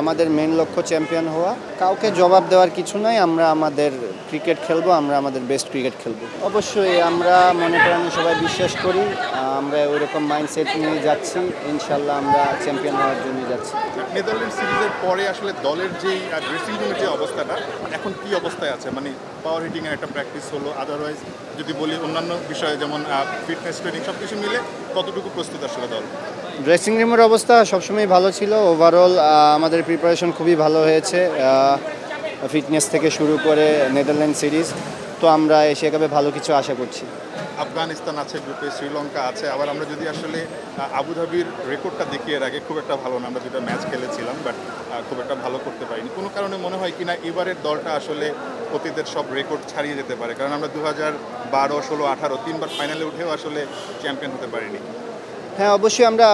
আমাদের মেন লক্ষ্য চ্যাম্পিয়ন হওয়া। কাউকে জবাব দেওয়ার কিছু নাই, আমরা আমাদের ক্রিকেট খেলব, আমরা আমাদের বেস্ট ক্রিকেট খেলব। অবশ্যই আমরা মনে করেন সবাই বিশ্বাস করি আমরা ওইরকম মাইন্ডসেট নিয়ে যাচ্ছি ইনশাল্লাহ আমরা চ্যাম্পিয়ন হওয়ার জন্য যাচ্ছি। নেদারল্যান্ড সিরিজের পরে আসলে দলের যেই ড্রেসিং রুমের যে অবস্থাটা এখন কি অবস্থায় আছে? মানে পাওয়ার হিটিং একটা প্র্যাকটিস হলো আদারওয়াইজ যদি বলি অন্যান্য বিষয়ে যেমন ফিটনেস ট্রেনিং সব কিছু মিলে কতটুকু প্রস্তুত আসলে দল? ড্রেসিং রুমের অবস্থা সবসময় ভালো ছিল। ওভারঅল আমাদের প্রিপারেশন খুবই ভালো হয়েছে। ফিটনেস থেকে শুরু করে নেদারল্যান্ড সিরিজ। তো আমরা এশিয়া কাপে ভালো কিছু আশা করছি। আফগানিস্তান আছে গ্রুপে শ্রীলঙ্কা আছে। আবার আমরা যদি আসলে আবুধাবির রেকর্ডটা দেখি এর আগে খুব একটা ভালো না, আমরা দুটো ম্যাচ খেলেছিলাম বাট খুব একটা ভালো করতে পারিনি। কোনো কারণে মনে হয় কিনা, এবারের দলটা আসলে অতীতের সব রেকর্ড ছাড়িয়ে যেতে পারে, কারণ আমরা দু হাজার বারো, ষোলো, আঠারো, তিনবার ফাইনালে উঠেও আসলে চ্যাম্পিয়ন হতে পারিনি। হ্যাঁ অবশ্যই আমরা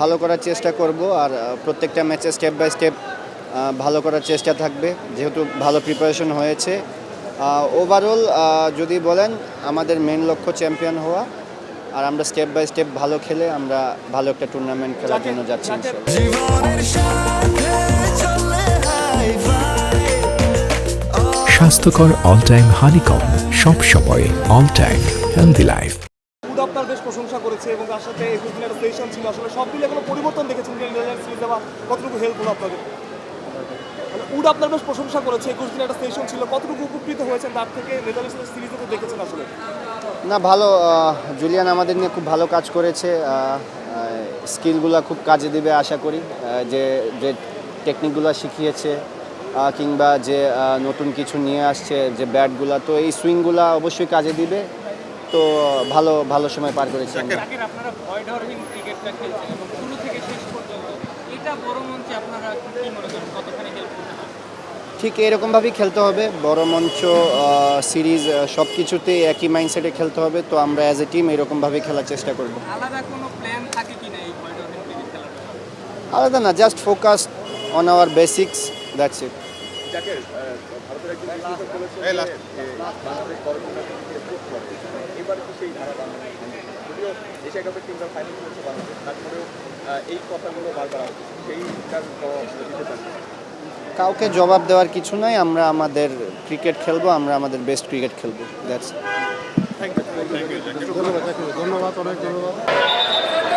ভালো করার চেষ্টা করব, আর প্রত্যেকটা ম্যাচে স্টেপ বাই স্টেপ ভালো করার চেষ্টা থাকবে, যেহেতু ভালো প্রিপারেশন হয়েছে। ওভারঅল যদি বলেন আমাদের মেন লক্ষ্য চ্যাম্পিয়ন হওয়া আর আমরা স্টেপ বাই স্টেপ ভালো খেলে আমরা ভালো একটা টুর্নামেন্ট খেলার জন্য যাচ্ছি স্বাস্থ্যকর অল টাইম হানিকম সব সময় অল টাইম হেলদি লাইফ আপনার বেশ প্রশংসা করেছে এবং তার সাথে একুশ দিনের একটা সেশন ছিল। আসলে সব মিলে কোনো পরিবর্তন দেখেছেন সিরিজে বা কতটুকু হেল্প হলো আপনাদের? উড আপনার বেশ প্রশংসা করেছে একুশ দিনের একটা সেশন ছিল। কতটুকু উপকৃত হয়েছেন তার থেকে? নেদারল্যান্ড সিরিজে তো দেখেছেন আসলে? না ভালো জুলিয়ান আমাদের নিয়ে খুব ভালো কাজ করেছে। স্কিলগুলো খুব কাজে দিবে আশা করি। যে যে টেকনিকগুলো শিখিয়েছে কিংবা যে নতুন কিছু নিয়ে আসছে যে ব্যাটগুলো তো এই সুইংগুলো অবশ্যই কাজে দিবে। তো ভালো ভালো সময় পার করেছি আপনারা ঠিক এরকমভাবেই খেলতে হবে। বড় মঞ্চ সিরিজ সব কিছুতেই একই মাইন্ডসেটে খেলতে হবে। তো আমরা অ্যাজ এ টিম এরকমভাবে খেলার চেষ্টা করব। আলাদা কোনো প্ল্যান থাকে কিনা এই ভয় ডরহীন ক্রিকেট খেলার? জন্য? আলাদা না just focus on our basics that's it এই last- কাউকে জবাব দেওয়ার কিছু নাই আমরা আমাদের ক্রিকেট খেলব আমরা আমাদের বেস্ট ক্রিকেট খেলব দ্যাটস ধন্যবাদ অনেক Jackie.